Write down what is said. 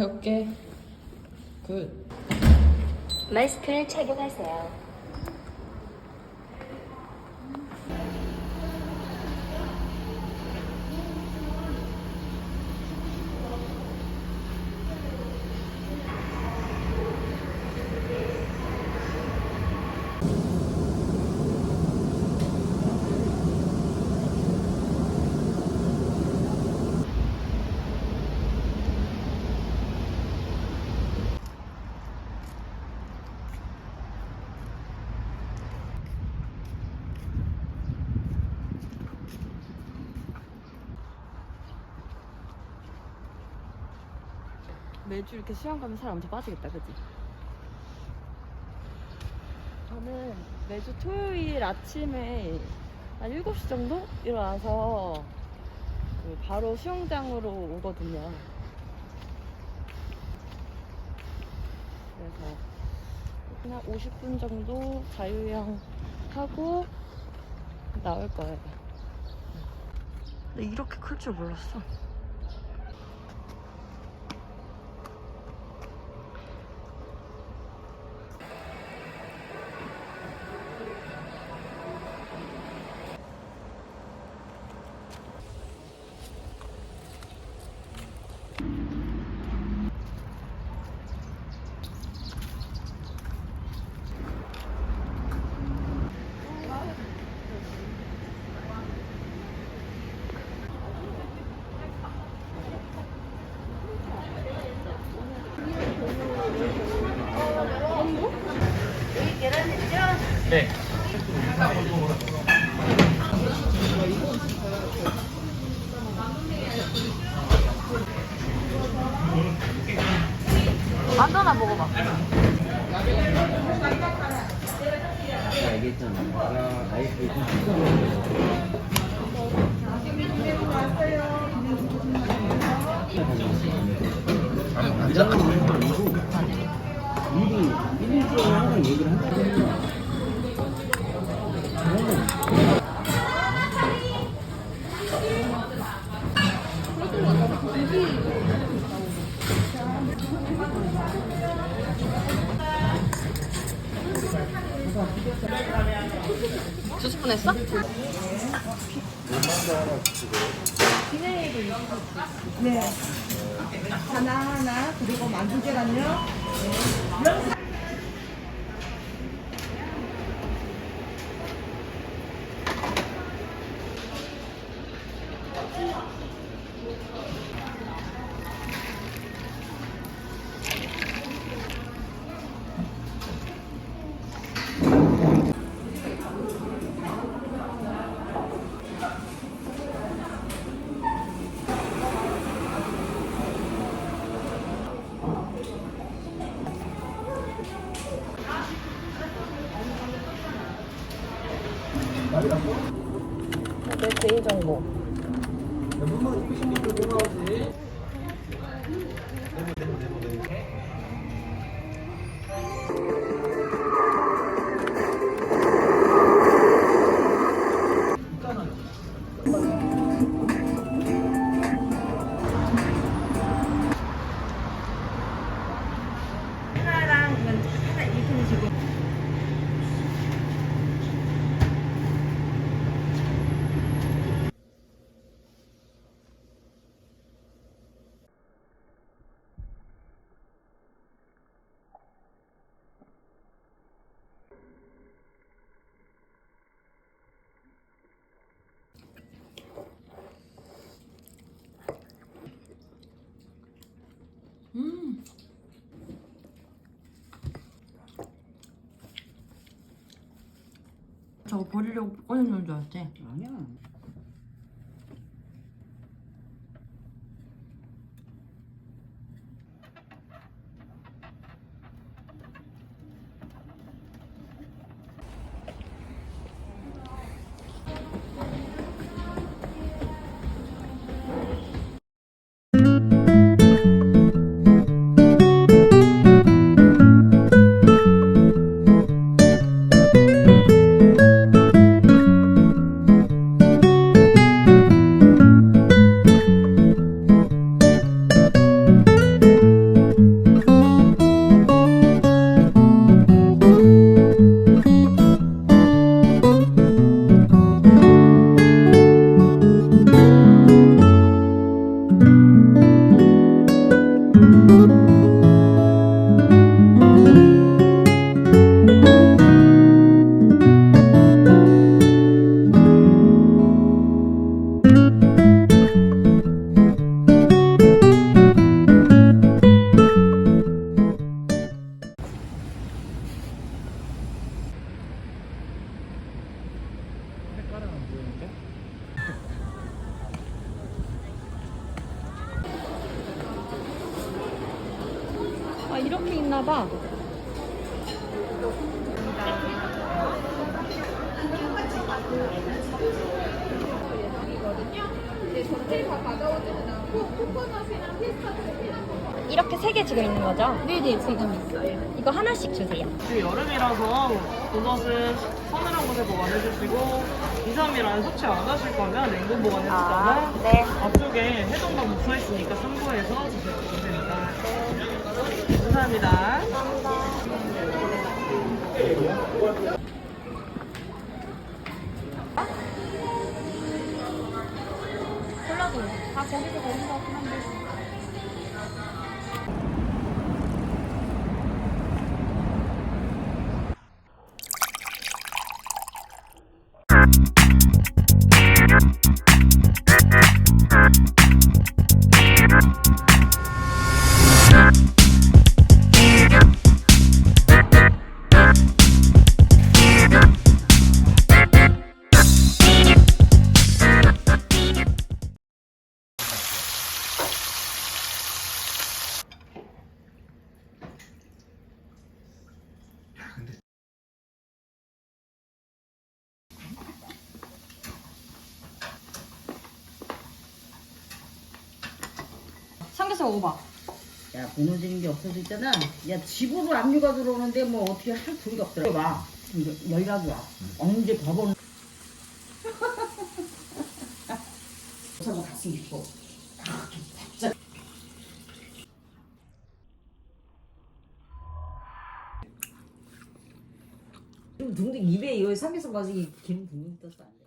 가볍게. 굿. 마스크를 착용하세요. 매주 이렇게 수영 가면 살 엄청 빠지겠다, 그지? 저는 매주 토요일 아침에 한 7시 정도 일어나서 그 바로 수영장으로 오거든요. 그래서 그냥 50분 정도 자유형 하고 나올 거예요. 근데 이렇게 클 줄 몰랐어. 네. 만두나 먹어봐. 알겠잖아. 나 아이스 두 스푼 했어? 네. 하나 하나 그리고 만두 계란요. 내 개인 정보. 저거 버리려고 꺼내놓은 줄 알았지? 아니야. 이렇게 있나 봐. 이렇게 세 개 지금 있는 거죠? 네네 지금 있어요. 이거 하나씩 주세요. 지금 여름이라서 도넛을 서늘한 곳에 보관해주시고 2, 3일 안에 섭취 안 하실 거면 냉동 보관해주다가 네. 앞쪽에 해동만 묻혀있으니까 참고해서 드셔주시면 됩니다. 감사합니다. 콜라도 다 거기서 거기서 하면 돼. 삼겹살 먹어봐. 야 무너지는 게 없어졌잖아. 야 집으로 압류가 들어오는데 뭐 어떻게 할 소리가 없더라. 와 이거 연락이 와. 언제 법원 사고 갔으면 싶어. 둥둥 입에 이 삼겹살 맛이 기름 둥둥 떴어.